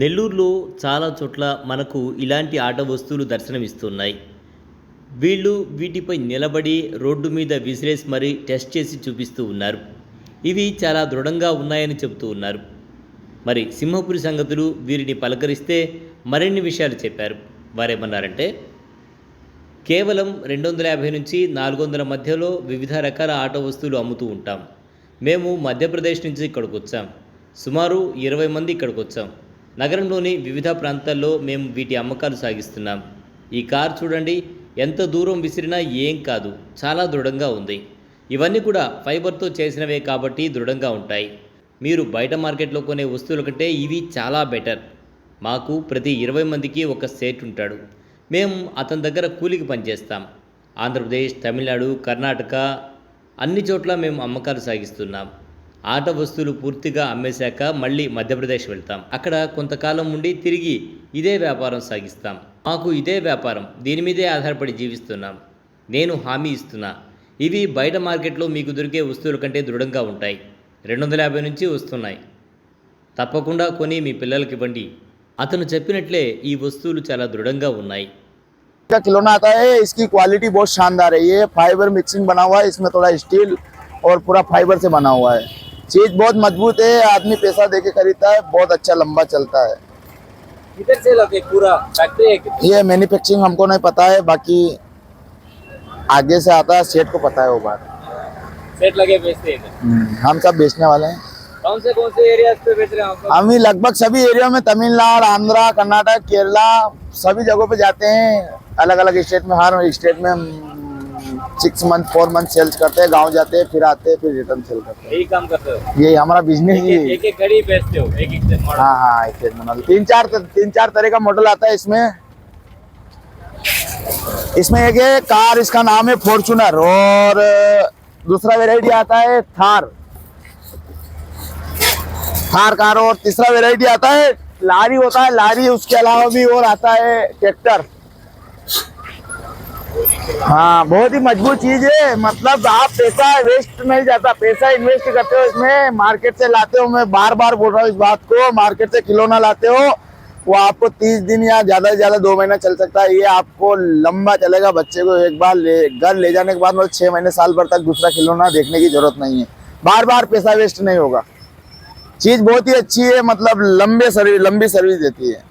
నెల్లూరులో చాలా చోట్ల మనకు ఇలాంటి ఆట వస్తువులు దర్శనమిస్తున్నాయి. వీళ్ళు వీటిపై నిలబడి రోడ్డు మీద విసిరేసి మరీ టెస్ట్ చేసి చూపిస్తూ ఉన్నారు. ఇవి చాలా దృఢంగా ఉన్నాయని చెబుతూ ఉన్నారు. మరి సింహపురి సంగతులు వీరిని పలకరిస్తే మరిన్ని విషయాలు చెప్పారు. వారేమన్నారంటే కేవలం రెండు వందల యాభై నుంచి నాలుగు వందల మధ్యలో వివిధ రకాల ఆట వస్తువులు అమ్ముతూ ఉంటాం. మేము మధ్యప్రదేశ్ నుంచి ఇక్కడికి వచ్చాం సుమారు ఇరవై మంది ఇక్కడికి వచ్చాం నగరంలోని వివిధ ప్రాంతాల్లో మేము వీటి అమ్మకాలు సాగిస్తున్నాం. ఈ కార్ చూడండి ఎంత దూరం విసిరినా ఏం కాదు చాలా దృఢంగా ఉంది. ఇవన్నీ కూడా ఫైబర్తో చేసినవే కాబట్టి దృఢంగా ఉంటాయి. మీరు బయట మార్కెట్లో కొనే వస్తువుల కంటే ఇవి చాలా బెటర్. మాకు ప్రతి ఇరవై మందికి ఒక సేట్ ఉంటాడు. మేము అతని దగ్గర కూలికి పనిచేస్తాం. ఆంధ్రప్రదేశ్ తమిళనాడు కర్ణాటక అన్ని చోట్ల మేము అమ్మకాలు సాగిస్తున్నాం. ఆట వస్తువులు పూర్తిగా అమ్మేశాక మళ్ళీ మధ్యప్రదేశ్ వెళ్తాం అక్కడ కొంతకాలం ఉండి తిరిగి ఇదే వ్యాపారం సాగిస్తాం మాకు ఇదే వ్యాపారం దీని మీదే ఆధారపడి జీవిస్తున్నాం నేను హామీ ఇస్తున్నా ఇవి బయట మార్కెట్లో మీకు దొరికే వస్తువుల కంటే దృఢంగా ఉంటాయి రెండు వందల యాభై నుంచి వస్తున్నాయి తప్పకుండా కొని మీ పిల్లలకి ఇవ్వండి అతను చెప్పినట్లే ఈ వస్తువులు చాలా దృఢంగా ఉన్నాయి का खिलौना आता है इसकी क्वालिटी बहुत शानदार है ये फाइबर मिक्सिंग बना हुआ है इसमें थोड़ा स्टील और पूरा फाइबर से बना हुआ है चीज़ बहुत मज़बूत है आदमी पैसा दे के खरीदता है बहुत अच्छा लंबा चलता है। किधर से लगे पूरा? फैक्ट्री है ये मैन्युफैक्चरिंग हमको नहीं पता है बाकी आगे से आता है सेठ को पता है वो बात। सेट लगे बेचते हैं। हम्म, हम सब बेचने वाले हैं। कौन से कौन से एरिया पे बेच रहे हैं हम लगभग सभी एरिया में तमिलनाडु आंध्रा कर्नाटक केरला सभी जगहों पे जाते हैं। अलग अलग स्टेट में हर स्टेट में हम six month four month sales करते हैं गाँव जाते हैं फिर आते हैं फिर रिटर्न सेल करते हैं। यही काम करते हो? हैं ये हमारा बिज़नेस ही। एक एक घड़ी बेचते हो एक एक मॉडल हाँ हाँ एक एक मॉडल तीन चार तीन चार तरह का मॉडल आता है इसमें। इसमें एक है कार इसका नाम है फॉर्चुनर और दूसरा वेराइटी आता है थार थार कार और तीसरा वेराइटी आता है लारी होता है लारी उसके अलावा भी और आता है ट्रैक्टर हाँ बहुत ही मज़बूत चीज़ है। मतलब आप पैसा वेस्ट नहीं जाता, पैसा इन्वेस्ट करते हो इसमें मार्केट से लाते हो, मैं बार बार बोल रहा हूँ इस बात को मार्केट से खिलौना लाते हो, वो आपको तीस दिन या ज़्यादा से ज़्यादा दो महीना चल सकता है। ये आपको लंबा चलेगा बच्चे को एक बार ले, घर ले जाने के बाद मतलब छह महीने, साल भर तक दूसरा खिलौना देखने की ज़रूरत नहीं है। बार बार पैसा वेस्ट नहीं होगा। चीज़ बहुत ही अच्छी है मतलब लंबे सर्विस लंबी सर्विस देती है।